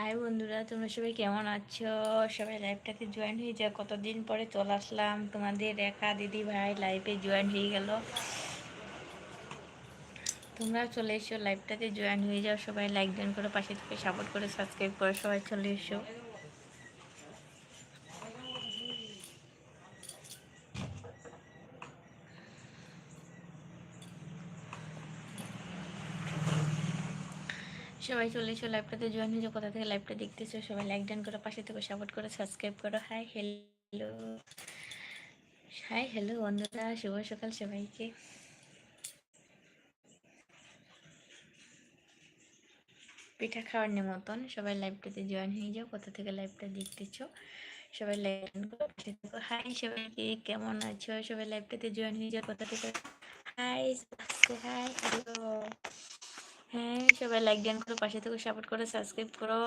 High বন্ধুরা, তোমরা সবাই কেমন আছো? সবাই লাইভটাতে জয়েন হয়ে যাও কতদিন পরে চলে আসলাম। তোমাদের একা দিদি ভাই লাইভে জয়েন হয়ে গেল। তোমরা চলে এসো লাইভটাতে জয়েন হয়ে যাও। সবাই লাইক জয়েন করো পাশে থেকে সাপোর্ট করে সাবস্ক্রাইব করো সবাই চলে এসো। সবাই চলে এসো লাইভটাতে জয়েন হয়ে যাও কোথা থেকে লাইভটা দেখতেছো? সবাই লাইক ডান করো, পাশে থেকে সাপোর্ট করো সাবস্ক্রাইব করো। হাই হ্যালো হাই হ্যালো বন্ধুরা, শুভ সকাল সবাইকে। পিঠা খাওয়ার নিমন্ত্রণ সবাই লাইভটাতে জয়েন হয়ে যাও, কোথা থেকে লাইভটা দেখতেছো? সবাই লাইক করো, পাশে থেকে। হাই সবাইকে, কেমন আছো? সবাই লাইভটাতে জয়েন হয়ে যাও, কোথা থেকে? হাই হাই হ্যালো হ্যাঁ সবাই লাইক দেন করো পাশে থেকে সাপোর্ট করো সাবস্ক্রাইব করো।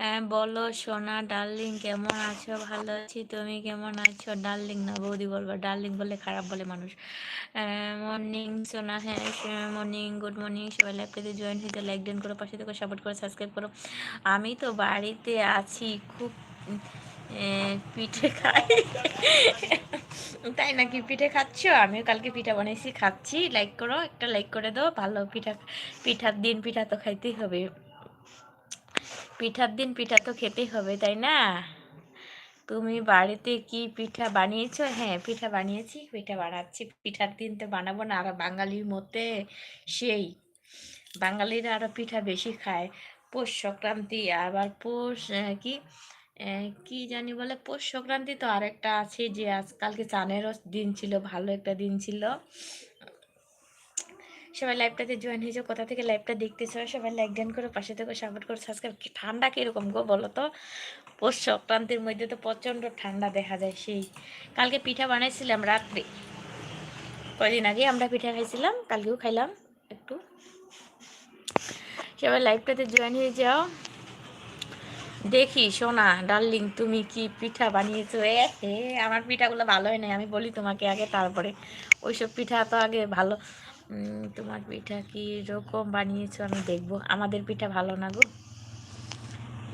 হ্যাঁ, বলো সোনা ডার্লিং কেমন আছো? ভালো আছি তুমি কেমন আছো? ডার্লিং না বৌদি বলব ডার্লিং বলে খারাপ বলে মানুষ। মর্নিং সোনা হ্যাঁ মর্নিং গুড মর্নিং সবাই লাইভটাতে জয়েন হইতে লাইক দেন করো পাশে থেকে সাপোর্ট করো সাবস্ক্রাইব করো। আমি তো বাড়িতে আছি খুব পিঠে খাই। তাই নাকি পিঠে খাচ্ছ? আমিও কালকে পিঠা বানিয়েছি খাচ্ছি। লাইক করো, একটা লাইক করে দাও। ভালো পিঠা, পিঠার দিন পিঠা তো খাইতেই হবে। পিঠার দিন পিঠা তো খেতেই হবে, তাই না? তুমি বাড়িতে কি পিঠা বানিয়েছো? হ্যাঁ পিঠা বানিয়েছি, পিঠা বানাচ্ছি। পিঠার দিন তো বানাবো না আর বাঙালির মতে সেই। বাঙালিরা আরও পিঠা বেশি খায়। পৌষ সংক্রান্তি, আবার পৌষ কি? কি জানি বলে, পৌষ সংক্রান্তি তো আরেকটা আছে যে আজকালকে চানেরও দিন ছিল, ভালো একটা দিন ছিল। সবাই লাইভটাতে জয়েন হয়েছে, কোথা থেকে লাইভটা দেখতেছো? সবাই লাইক ডান করে, পাশে থেকে সাপোর্ট করে সাবস্ক্রাইব ঠান্ডা কীরকম গো বলো তো? পৌষ সংক্রান্তির মধ্যে তো প্রচণ্ড ঠান্ডা দেখা যায়, সেই। কালকে পিঠা বানাইছিলাম রাত্রে। কয়দিন আগে আমরা পিঠা খাইছিলাম, কালকেও খাইলাম, একটু। সবাই লাইভটাতে জয়েন হয়ে যাও। দেখি, সোনা, ডার্লিং, তুমি কি পিঠা বানিয়েছো? এ হে আমার পিঠাগুলো ভালো হয় নাই, আমি বলি তোমাকে আগে তারপরে। ওইসব পিঠা তো আগে ভালো। তোমার পিঠা কি রকম বানিয়েছো আমি দেখব। আমাদের পিঠা ভালো না গো।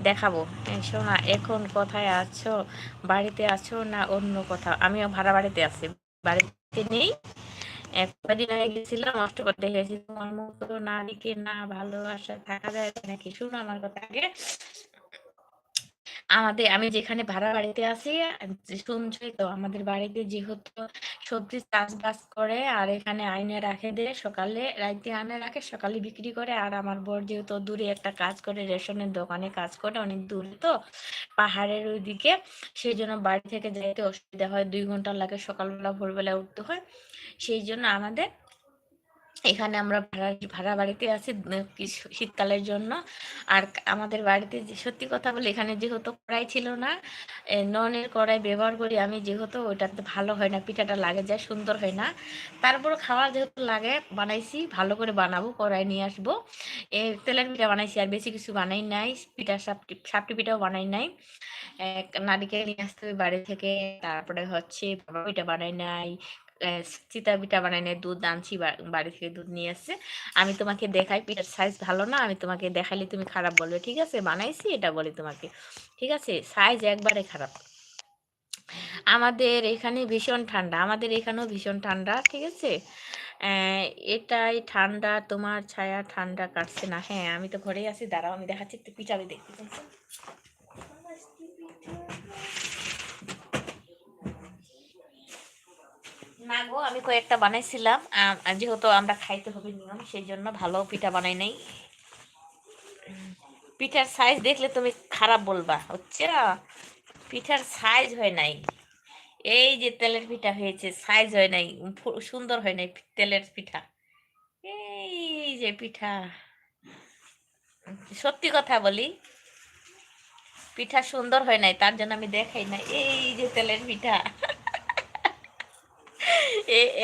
দেখাবো। সোনা, এখন কোথায় আছো? বাড়িতে আছো না অন্য কোথাও? আমিও ভাড়া বাড়িতে আছি। বাড়িতে নেই। কদিন আগে গেছিলাম অষ্টপদ দেখেছি তোমার মতো নারীকে না ভালোবাসা থাকা যায় নাকি? শুনো আমার কথা আগে। আমাদের, আমি যেখানে ভাড়া বাড়িতে আছি শুনছই তো আমাদের বাড়িতে যেহেতু সবজি চাষবাস করে, আর এখানে আইনে রাখে দেয় সকালে রাইতে আনে, রাখে, সকালে বিক্রি করে, আর আমার বর যেহেতু দূরে একটা কাজ করে, রেশনের দোকানে কাজ করে, অনেক দূরে তো পাহাড়ের ওইদিকে সেই জন্য বাড়ি থেকে যাইতে অসুবিধা হয়, দুই ঘণ্টা লাগে সকালবেলা, ভোরবেলা উঠতে হয়। সেই জন্য আমাদের এখানে আমরা ভাড়া ভাড়া বাড়িতে আছি শীতকালের জন্য। আর আমাদের বাড়িতে যে, সত্যি কথা বলে এখানে যেহেতু কড়াই ছিল না ননের কড়াই ব্যবহার করি আমি যেহেতু ওইটাতে ভালো হয় না, পিঠাটা লাগে যায় সুন্দর হয় না। তারপর খাওয়া যেহেতু লাগে, বানাইছি, ভালো করে বানাবো, কড়াই নিয়ে আসব। এ, তেলের পিঠা বানাইছি, আর বেশি কিছু বানাই নাই, পিঠা সাপটি সাপটি পিঠাও বানাই নাই। নারিকেল নিয়ে আসতে হবে বাড়ি থেকে, তারপরে হচ্ছে পিঠা বানাই নাই চিতা পিঠা বানাই নেয় দুধ আনছি বাড়ি থেকে দুধ নিয়ে আসছে। আমি তোমাকে দেখাই, পিঠার সাইজ ভালো না, আমি তোমাকে দেখালে তুমি খারাপ বলবে। ঠিক আছে? বানাইছি, এটা বলি তোমাকে। ঠিক আছে? সাইজ একবারে খারাপ। আমাদের এখানে ভীষণ ঠান্ডা, আমাদের এখানেও ভীষণ ঠান্ডা, ঠিক আছে? এটাই ঠান্ডা, তোমার ছায়া ঠান্ডা কাটছে না। হ্যাঁ আমি তো ঘরেই আছি, দাঁড়াও, আমি দেখাচ্ছি, একটু পিঠাবি দেখতে গো আমি কয়েকটা বানাইছিলাম। যেহেতু আমরা খাইতে হবে নিয়ম, সেই জন্য ভালো পিঠা বানাই নাই। পিঠার সাইজ দেখলে তুমি খারাপ বলবা, হচ্ছে পিঠার সাইজ হয় নাই। এই যে তেলের পিঠা হয়েছে সাইজ হয় নাই সুন্দর হয় নাই তেলের পিঠা। এই যে পিঠা। সত্যি কথা বলি, পিঠা সুন্দর হয় নাই, তার জন্য আমি দেখাই না এই যে তেলের পিঠা।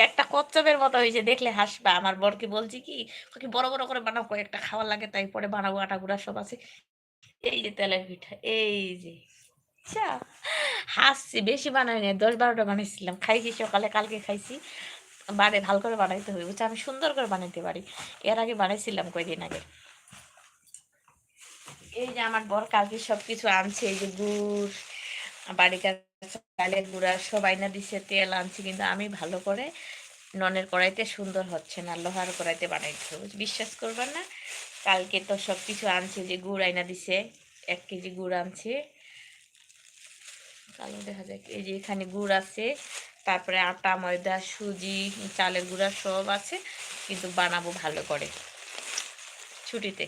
একটা কচ্ছপের মতো হয়েছে দেখলে হাসবা। আমার বরকে বলছি কি বড় বড় করে বানাবো একটা খাওয়া লাগে, তাই পরে বানাবো আটা গুঁড়া সব আছে। এই যে তেলের পিঠা, এই যে। হাসছি, বেশি বানাই নাই, দশ বারোটা বানিয়েছিলাম খাইছি সকালে, কালকে খাইছি। বাড়ে ভালো করে বানাইতে হবে বুঝছি আমি সুন্দর করে বানাইতে পারি। এর আগে বানাইছিলাম কয়দিন আগে। এই যে আমার বর কালকে সবকিছু আনছে, এই যে গুড় বাড়ি চালের গুঁড়া সব আইনা দিছে তেল আনছি, কিন্তু আমি ভালো করে ননের কড়াইতে সুন্দর হচ্ছে না, লোহার কড়াইতে বানাইতে হবে বিশ্বাস করবেন না, কালকে তো সব কিছু আনছে যে গুড় আইনা দিছে, এক কেজি গুড় আনছে। কালো দেখা যাক, এই যে এখানে গুড় আছে, তারপরে আটা, ময়দা, সুজি, চালের গুঁড়া সব আছে, কিন্তু বানাবো ভালো করে। ছুটিতে।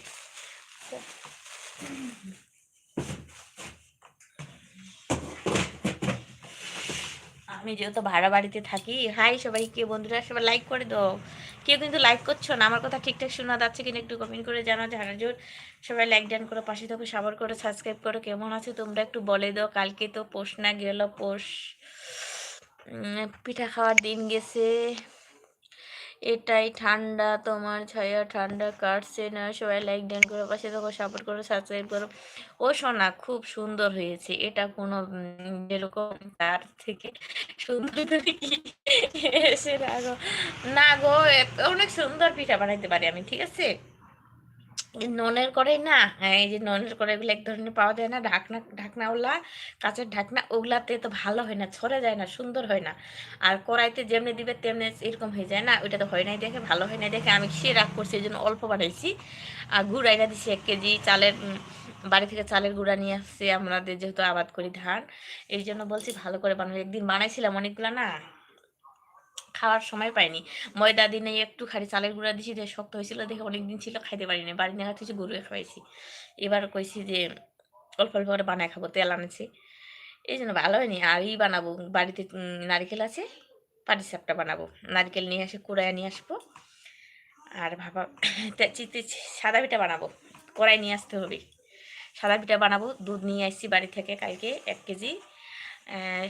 আমি যেহেতু ভাড়া বাড়িতে থাকি হাই সবাই, কে বন্ধুরা? সবাই লাইক করে দাও। কেউ কিন্তু লাইক করছ না, আমার কথা ঠিকঠাক শোনা যাচ্ছে কিনা একটু কমেন্ট করে জানা জোর সবাই লাইক ডান করো, পাশে থাকো সাবার করে সাবস্ক্রাইব করো, কেমন আছে তোমরা একটু বলে দাও। কালকে তো পোষ না, গেল পোষ। পিঠা খাওয়ার দিন গেছে। এটাই ঠান্ডা তোমার ছায়া, ঠান্ডা কাটছে না, সবাই লাইক ডান করো, পাশে থাকো সাপোর্ট করো সাবস্ক্রাইব করো। ও শোনা খুব সুন্দর হয়েছে। এটা কোনো যেরকম তার থেকে সুন্দর এসে না গো না গো অনেক সুন্দর পিঠা বানাইতে পারি আমি, ঠিক আছে? ননের কড়াই না, এই যে ননের কড়াইগুলো এক ধরনের পাওয়া যায় না, ঢাকনা ঢাকনাওয়ালা কাঁচের ঢাকনা ওগুলাতে তো ভালো হয় না, ছড়ে যায় না, সুন্দর হয় না। আর কড়াইতে যেমনি দিবে তেমনি এরকম হয়ে যায় না, ওইটা তো হয় নাই দেখে, ভালো হয় নাই দেখে, আমি সে রাগ করছি, এই জন্য অল্প বানাইছি। আর গুড় আইনা দিছি এক কেজি চালের বাড়ি থেকে চালের গুঁড়া নিয়ে আসছে আমাদের যেহেতু আবাদ করি ধান, এই জন্য বলছি ভালো করে বানাবো, একদিন বানাইছিলাম অনেকগুলা না খাওয়ার সময় পাইনি। ময়দা দিনে একটু খালি চালের গুঁড়া দিছি, যে শক্ত হয়েছিল দেখে অনেকদিন ছিল, খাইতে পারিনি। বাড়ি নিয়ে কিছু গরুয়ে খাওয়াইছি। এবার কইছি যে অল্প অল্প করে বানায় খাব, তেল আনেছি। এই জন্য ভালো হয়নি। আর ই বানাবো। বাড়িতে নারিকেল আছে, পাটি সাপটা বানাবো। নারকেল নিয়ে আসে কুড়াইয়া নিয়ে আসব। আর ভাবা সাদা পিঠা বানাবো। কড়াই নিয়ে আসতে হবে। সাদা পিঠা বানাবো। দুধ নিয়ে আসছি বাড়ি থেকে কালকে এক কেজি।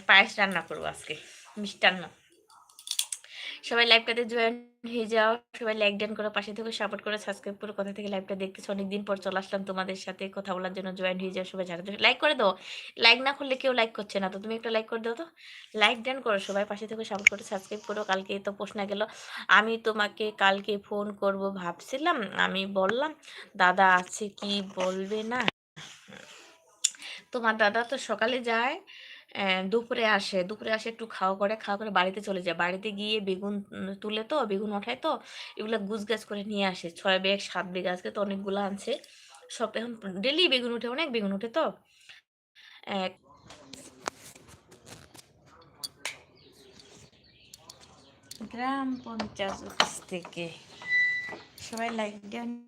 পায়েস রান্না করব আজকে। মিষ্টান্ন। সবাই লাইভটাতে জয়েন হয়ে যাও, সবাই লাইক ডান করো পাশে থেকে সাপোর্ট করে সাবস্ক্রাইব করে, কথা থেকে লাইভটা দেখতেছো? অনেকদিন পর চলে আসলাম তোমাদের সাথে কথা বলার জন্য জয়েন হয়ে যাও সবাই জানাতে লাইক করে দাও। লাইক না করলে কেউ লাইক করছে না, তো তুমি একটা লাইক করে দাও তো। লাইক ডান করো সবাই, পাশে থেকে সাপোর্ট করে সাবস্ক্রাইব করো, কালকে তো প্রশ্ন গেল। আমি তোমাকে কালকে ফোন করব ভাবছিলাম, আমি বললাম, দাদা আছে কি বলবে না? তোমার দাদা তো সকালে যায় দুপুরে আসে দুপুরে আসে একটু খাওয়া করে খাওয়া করে বাড়িতে চলে যায়। বাড়িতে গিয়ে বেগুন তুলে তো, বেগুন ওঠায় তো, এগুলো গুছ গাছ করে নিয়ে আসে। ছয় বেগ সাত বেগ আজকে তো অনেকগুলো আনছে। সব এখন ডেলি বেগুন উঠে, অনেক বেগুন উঠে তো। এক গ্রাম পঞ্চায়েত থেকে সবাই লাইক দেন।